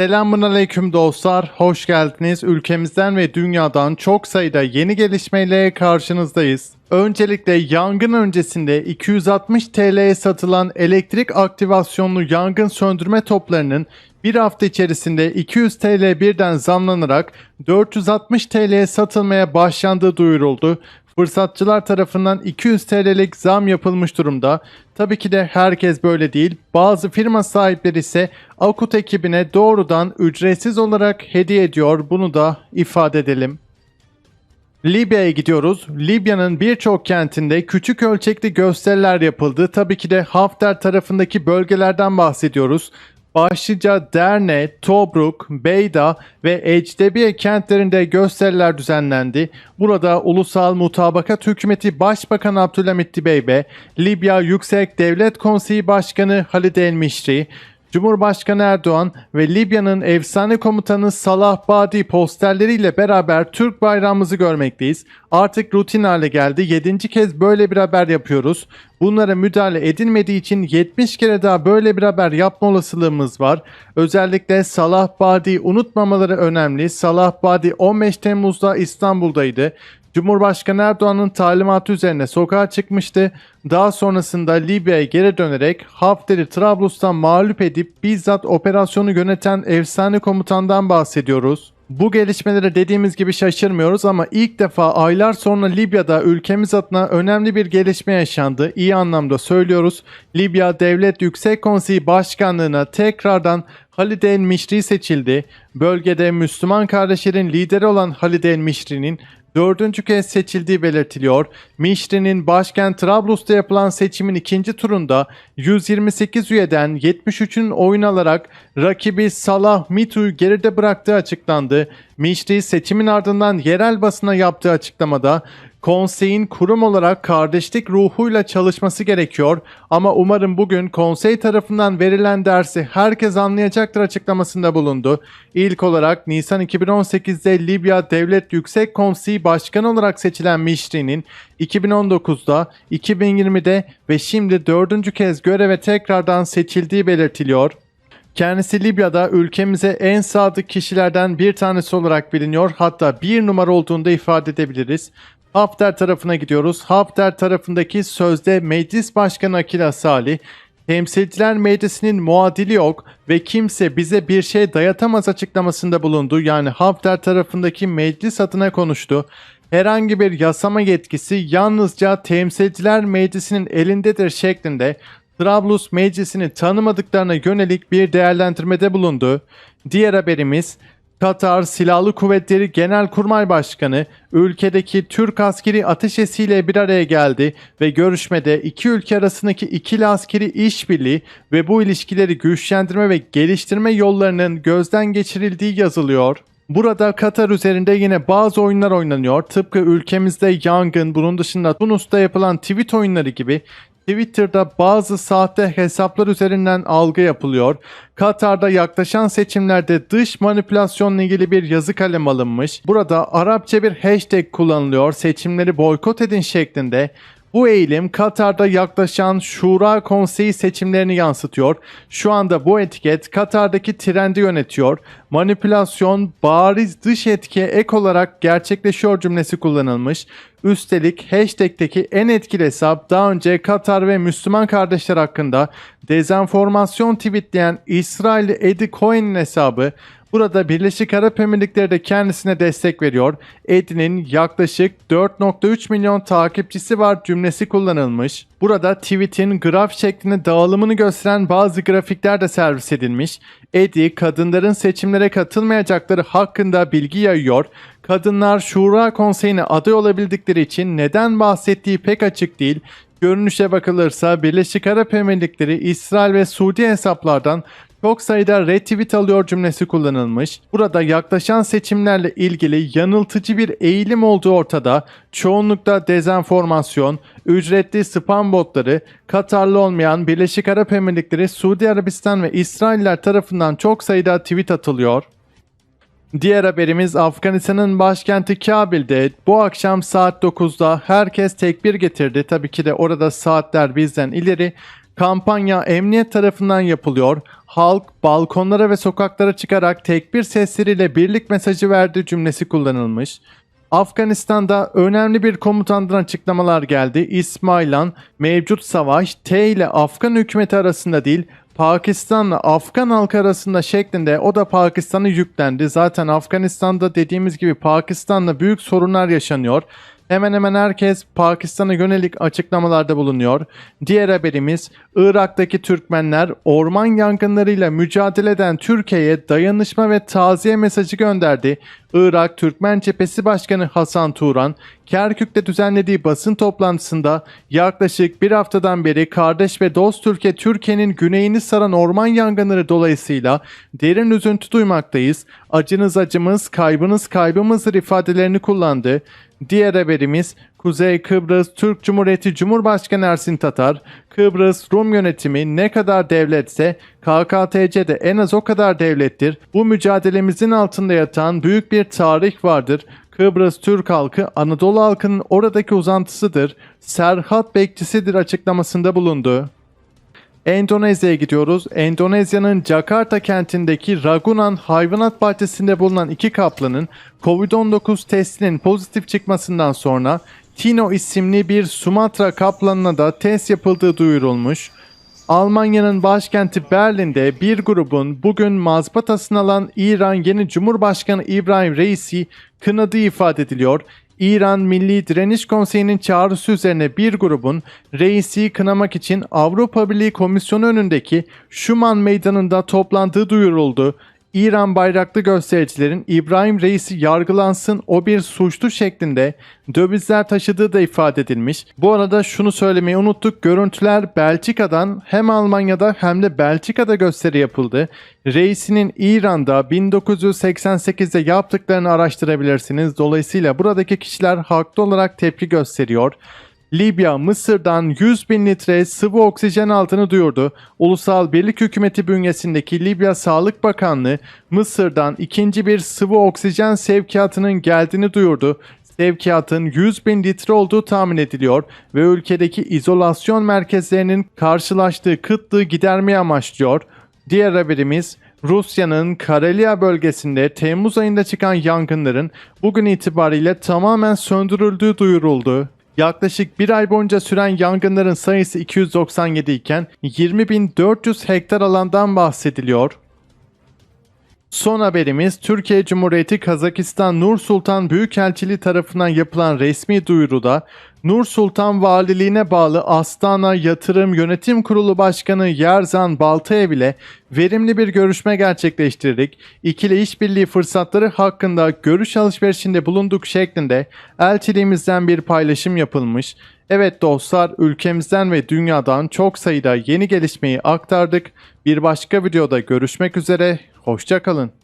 Selamun aleyküm dostlar, hoş geldiniz. Ülkemizden ve dünyadan çok sayıda yeni gelişmeyle karşınızdayız. Öncelikle yangın öncesinde 260 TL'ye satılan elektrik aktivasyonlu yangın söndürme toplarının bir hafta içerisinde 200 TL birden zamlanarak 460 TL'ye satılmaya başlandığı duyuruldu. Fırsatçılar tarafından 200 TL'lik zam yapılmış durumda. Tabii ki de herkes böyle değil. Bazı firma sahipleri ise Akut ekibine doğrudan ücretsiz olarak hediye ediyor. Bunu da ifade edelim. Libya'ya gidiyoruz. Libya'nın birçok kentinde küçük ölçekli gösteriler yapıldı. Tabii ki de Hafter tarafındaki bölgelerden bahsediyoruz. Başlıca Derne, Tobruk, Beyda ve Ecdebiye kentlerinde gösteriler düzenlendi. Burada Ulusal Mutabakat Hükümeti Başbakanı Abdülhamit Dibeybe, Libya Yüksek Devlet Konseyi Başkanı Halid El Mişri, Cumhurbaşkanı Erdoğan ve Libya'nın efsane komutanı Salah Badi posterleriyle beraber Türk bayrağımızı görmekteyiz. Artık rutin hale geldi. 7. kez böyle bir haber yapıyoruz. Bunlara müdahale edilmediği için 70 kere daha böyle bir haber yapma olasılığımız var. Özellikle Salah Badi unutmamaları önemli. Salah Badi 15 Temmuz'da İstanbul'daydı. Cumhurbaşkanı Erdoğan'ın talimatı üzerine sokağa çıkmıştı. Daha sonrasında Libya'ya geri dönerek Hafter'i Trablus'tan mağlup edip bizzat operasyonu yöneten efsane komutandan bahsediyoruz. Bu gelişmelere dediğimiz gibi şaşırmıyoruz ama ilk defa aylar sonra Libya'da ülkemiz adına önemli bir gelişme yaşandı. İyi anlamda söylüyoruz. Libya Devlet Yüksek Konseyi Başkanlığına tekrardan Halid El Mişri seçildi. Bölgede Müslüman kardeşlerin lideri olan Halid El Mişri'nin dördüncü kez seçildiği belirtiliyor. Mişri'nin başkent Trablus'ta yapılan seçimin ikinci turunda 128 üyeden 73'ün oyun alarak rakibi Salah Mitu'yu geride bıraktığı açıklandı. Mişri seçimin ardından yerel basına yaptığı açıklamada konseyin kurum olarak kardeşlik ruhuyla çalışması gerekiyor ama umarım bugün konsey tarafından verilen dersi herkes anlayacaktır açıklamasında bulundu. İlk olarak Nisan 2018'de Libya Devlet Yüksek Konseyi Başkanı olarak seçilen Mişri'nin 2019'da, 2020'de ve şimdi dördüncü kez göreve tekrardan seçildiği belirtiliyor. Kendisi Libya'da ülkemize en sadık kişilerden bir tanesi olarak biliniyor. Hatta bir numara olduğunu da ifade edebiliriz. Hafter tarafına gidiyoruz. Hafter tarafındaki sözde Meclis Başkanı Akila Salih, Temsilciler Meclisi'nin muadili yok ve kimse bize bir şey dayatamaz açıklamasında bulundu. Yani Hafter tarafındaki meclis adına konuştu. Herhangi bir yasama yetkisi yalnızca Temsilciler Meclisi'nin elindedir şeklinde Trablus Meclisi'ni tanımadıklarına yönelik bir değerlendirmede bulundu. Diğer haberimiz Katar Silahlı Kuvvetleri Genelkurmay Başkanı ülkedeki Türk askeri ateşesiyle bir araya geldi ve görüşmede iki ülke arasındaki ikili askeri işbirliği ve bu ilişkileri güçlendirme ve geliştirme yollarının gözden geçirildiği yazılıyor. Burada Katar üzerinde yine bazı oyunlar oynanıyor. Tıpkı ülkemizde yangın, bunun dışında Tunus'ta yapılan tweet oyunları gibi Twitter'da bazı sahte hesaplar üzerinden algı yapılıyor. Katar'da yaklaşan seçimlerde dış manipülasyonla ilgili bir yazı kalem alınmış. Burada Arapça bir hashtag kullanılıyor. Seçimleri boykot edin şeklinde. Bu eğilim Katar'da yaklaşan Şura Konseyi seçimlerini yansıtıyor. Şu anda bu etiket Katar'daki trendi yönetiyor. Manipülasyon bariz dış etkiye ek olarak gerçekleşiyor cümlesi kullanılmış. Üstelik hashtag'teki en etkili hesap daha önce Katar ve Müslüman kardeşler hakkında dezenformasyon tweetleyen İsrailli Eddie Cohen'in hesabı Burada Birleşik Arap Emirlikleri de kendisine destek veriyor. Eddie'nin yaklaşık 4.3 milyon takipçisi var cümlesi kullanılmış. Burada tweet'in graf şeklinde dağılımını gösteren bazı grafikler de servis edilmiş. Eddie kadınların seçimlere katılmayacakları hakkında bilgi yayıyor. Kadınlar Şura Konseyi'ne aday olabildikleri için neden bahsettiği pek açık değil. Görünüşe bakılırsa Birleşik Arap Emirlikleri, İsrail ve Suudi hesaplardan çok sayıda retweet alıyor cümlesi kullanılmış. Burada yaklaşan seçimlerle ilgili yanıltıcı bir eğilim olduğu ortada. Çoğunlukla dezenformasyon, ücretli spam botları, Katarlı olmayan Birleşik Arap Emirlikleri, Suudi Arabistan ve İsrailler tarafından çok sayıda tweet atılıyor. Diğer haberimiz Afganistan'ın başkenti Kabil'de bu akşam saat 9'da herkes tekbir getirdi. Tabii ki de orada saatler bizden ileri. Kampanya emniyet tarafından yapılıyor. halk balkonlara ve sokaklara çıkarak tekbir sesleriyle birlik mesajı verdiği cümlesi kullanılmış. Afganistan'da önemli bir komutandan açıklamalar geldi. İsmailan mevcut savaş T ile Afgan hükümeti arasında değil Pakistan'la Afgan halkı arasında şeklinde o da Pakistan'a yüklendi. Zaten Afganistan'da dediğimiz gibi Pakistan'la büyük sorunlar yaşanıyor. Hemen hemen herkes Pakistan'a yönelik açıklamalarda bulunuyor. Diğer haberimiz Irak'taki Türkmenler orman yangınlarıyla mücadele eden Türkiye'ye dayanışma ve taziye mesajı gönderdi. Irak Türkmen Cephesi Başkanı Hasan Turan, Kerkük'te düzenlediği basın toplantısında yaklaşık bir haftadan beri kardeş ve dost Türkiye Türkiye'nin güneyini saran orman yangınları dolayısıyla derin üzüntü duymaktayız. Acınız acımız, kaybınız kaybımızdır ifadelerini kullandı. Diğer haberimiz Kuzey Kıbrıs Türk Cumhuriyeti Cumhurbaşkanı Ersin Tatar, Kıbrıs Rum yönetimi ne kadar devletse KKTC de en az o kadar devlettir. Bu mücadelemizin altında yatan büyük bir tarih vardır. Kıbrıs Türk halkı Anadolu halkının oradaki uzantısıdır. Serhat bekçisidir açıklamasında bulundu. Endonezya'ya gidiyoruz. Endonezya'nın Jakarta kentindeki Ragunan Hayvanat Bahçesi'nde bulunan iki kaplanın Covid-19 testinin pozitif çıkmasından sonra Tino isimli bir Sumatra kaplanına da test yapıldığı duyurulmuş. Almanya'nın başkenti Berlin'de bir grubun bugün mazbatasını alan İran yeni Cumhurbaşkanı İbrahim Reisi kınadığı ifade ediliyor. İran Milli Direniş Konseyi'nin çağrısı üzerine bir grubun reisi kınamak için Avrupa Birliği Komisyonu önündeki Schuman Meydanı'nda toplandığı duyuruldu. İran bayraklı göstericilerin İbrahim Reis'i yargılansın o bir suçlu şeklinde dövizler taşıdığı da ifade edilmiş. Bu arada şunu söylemeyi unuttuk. Görüntüler Belçika'dan hem Almanya'da hem de Belçika'da gösteri yapıldı. Reis'inin İran'da 1988'de yaptıklarını araştırabilirsiniz. Dolayısıyla buradaki kişiler haklı olarak tepki gösteriyor. Libya, Mısır'dan 100 bin litre sıvı oksijen altını duyurdu. Ulusal Birlik Hükümeti bünyesindeki Libya Sağlık Bakanlığı, Mısır'dan ikinci bir sıvı oksijen sevkiyatının geldiğini duyurdu. Sevkiyatın 100 bin litre olduğu tahmin ediliyor ve ülkedeki izolasyon merkezlerinin karşılaştığı kıtlığı gidermeyi amaçlıyor. Diğer haberimiz Rusya'nın Karelia bölgesinde Temmuz ayında çıkan yangınların bugün itibariyle tamamen söndürüldüğü duyuruldu. Yaklaşık bir ay boyunca süren yangınların sayısı 297 iken 20.400 hektar alandan bahsediliyor. Son haberimiz Türkiye Cumhuriyeti Kazakistan Nur Sultan Büyükelçiliği tarafından yapılan resmi duyuruda Nur Sultan Valiliğine bağlı Astana Yatırım Yönetim Kurulu Başkanı Yerzan Baltaev ile verimli bir görüşme gerçekleştirdik. İkili işbirliği fırsatları hakkında görüş alışverişinde bulunduk şeklinde elçiliğimizden bir paylaşım yapılmış. Evet dostlar ülkemizden ve dünyadan çok sayıda yeni gelişmeyi aktardık. Bir başka videoda görüşmek üzere, hoşçakalın.